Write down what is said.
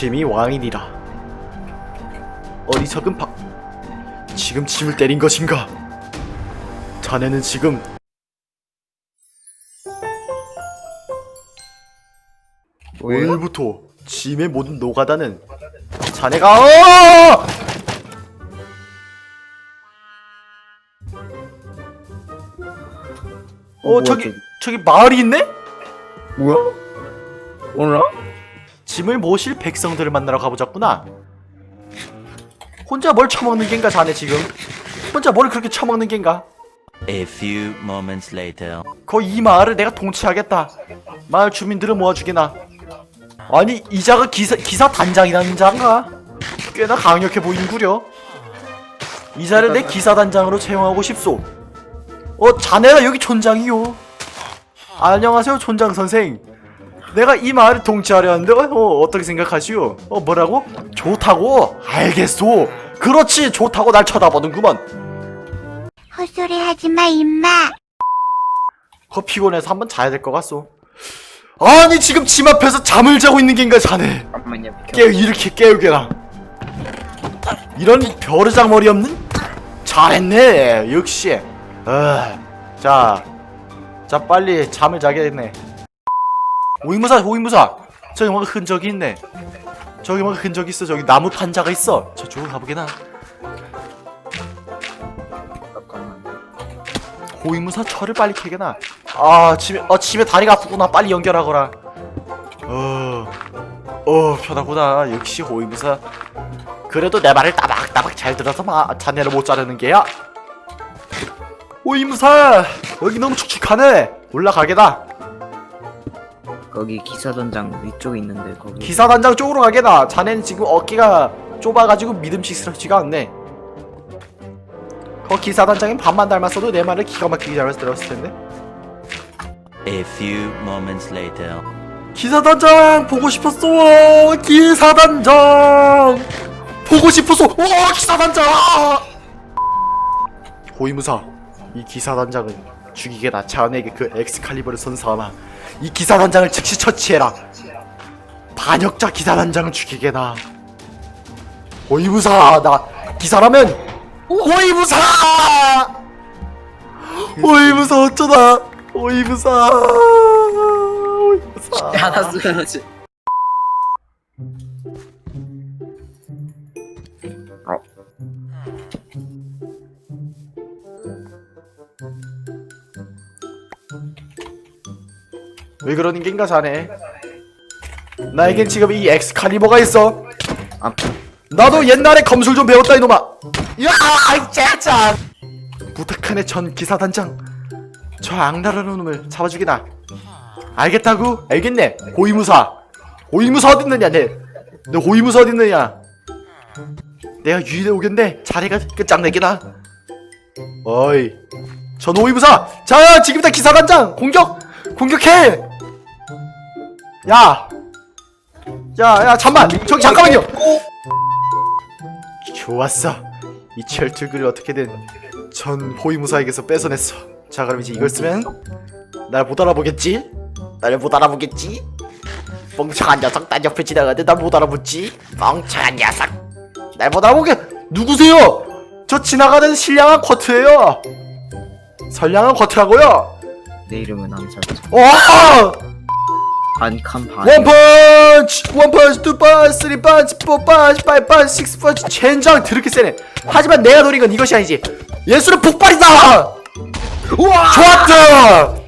짐이 왕이니라. 어리석은 박. 지금 짐을 때린 것인가? 자네는 지금 오늘부터 짐의 모든 노가다는 자네가 어! 어 뭐야, 저기 저기? 저기 마을이 있네? 뭐야? 오늘아? 짐을 모실 백성들을 만나러 가보자꾸나. 혼자 뭘 처먹는 겐가 자네 지금? 혼자 뭘 그렇게 처먹는 겐가? A few moments later. 거이 마을을 내가 통치하겠다. 마을 주민들을 모아주게나. 아니 이자가 기사 기사 단장이라는 자인가? 꽤나 강력해 보이는구려. 이자를 내 기사 단장으로 채용하고 싶소. 어 자네가 여기 촌장이요. 안녕하세요 촌장 선생. 내가 이 마을을 통치하려 하는데 어, 어떻게 생각하시오? 어 뭐라고? 좋다고? 알겠소. 그렇지 좋다고 날 쳐다보는구먼. 헛소리 하지 마, 임마. 거 피곤해서 한번 자야 될 것 같소. 아니 지금 집 앞에서 잠을 자고 있는 겐가 자네. 잠깐만요. 깨 이렇게 깨우게나. 이런 벼르장 머리 없는? 잘했네 역시. 아, 자, 자 빨리 잠을 자겠네. 오이무사 오이무사 저기 뭔가 흔적이 있네. 저기 뭔가 흔적이 있어 저기 나무 판자가 있어. 저쪽으로 가보게나. 호위무사 철을 빨리 캐게나. 아, 집에, 어, 집에 다리가 아프구나. 빨리 연결하거라. 어, 어, 편하구나. 역시 호위무사. 그래도 내 말을 따박따박 잘 들어서 마, 자네를 못 자르는 게야. 호위무사! 여기 너무 축축하네. 올라가게나. 거기 기사단장 위쪽에 있는데 거기. 기사단장 쪽으로 가게나. 자네는 지금 어깨가 좁아가지고 믿음직스럽지가 않네. 거 기사단장인 반만 닮았어도 내 말을 기가 막히게 잘 들었을 텐데. A few moments later. 기사단장 보고 싶었어 기사단장 보고 싶었어 와 기사단장 호위무사 이 기사단장은 죽이게나 자네에게 그 엑스칼리버를 선사하나 이 기사 단장을 즉시 처치해라. 반역자 기사 단장을 죽이게나. 호위무사 나 기사라면 호위무사! 호위무사 어쩌다? 호위무사! 호위무사! 하나 쓰야지. 왜 그러는 겐가 자네? 나에겐 지금 이 엑스칼리버가 있어. 아, 나도 옛날에 검술 좀 배웠다 이놈아. 야, 아이 짜 부탁하네 전 기사단장. 저 악랄한 놈을 잡아주기나. 알겠다고? 알겠네. 호위무사. 호위무사 어딨느냐 내. 내 호위무사 어딨느냐. 내가 유일해 오겠네. 자네가 끝장내기나. 어이. 전 호위무사. 자, 지금부터 기사단장 공격. 공격해. 야. 야, 야, 잠만. 저기 잠깐만요. 좋았어. 이 철틀글을 어떻게든 전 호위무사에게서 뺏어냈어. 자, 그럼 이제 이걸 쓰면 날 못 알아보겠지? 날 못 알아보겠지? 멍청한 녀석, 난 옆에 지나가는데 날 못 알아보지? 멍청한 녀석. 날 못 알아보게. 누구세요? 저 지나가는 신량한 쿼트예요. 선량한 쿼트라고요. 내 이름은 암살자. 와! 반칸 반. 원펀치! 원펀치, 투펀치, 쓰리펀치, 포펀치, 파이펀치, 식스펀치 젠장 드럽게 세네 하지만 내가 노린 건 이것이 아니지 예술은 폭발이다! 우와! 좋았다!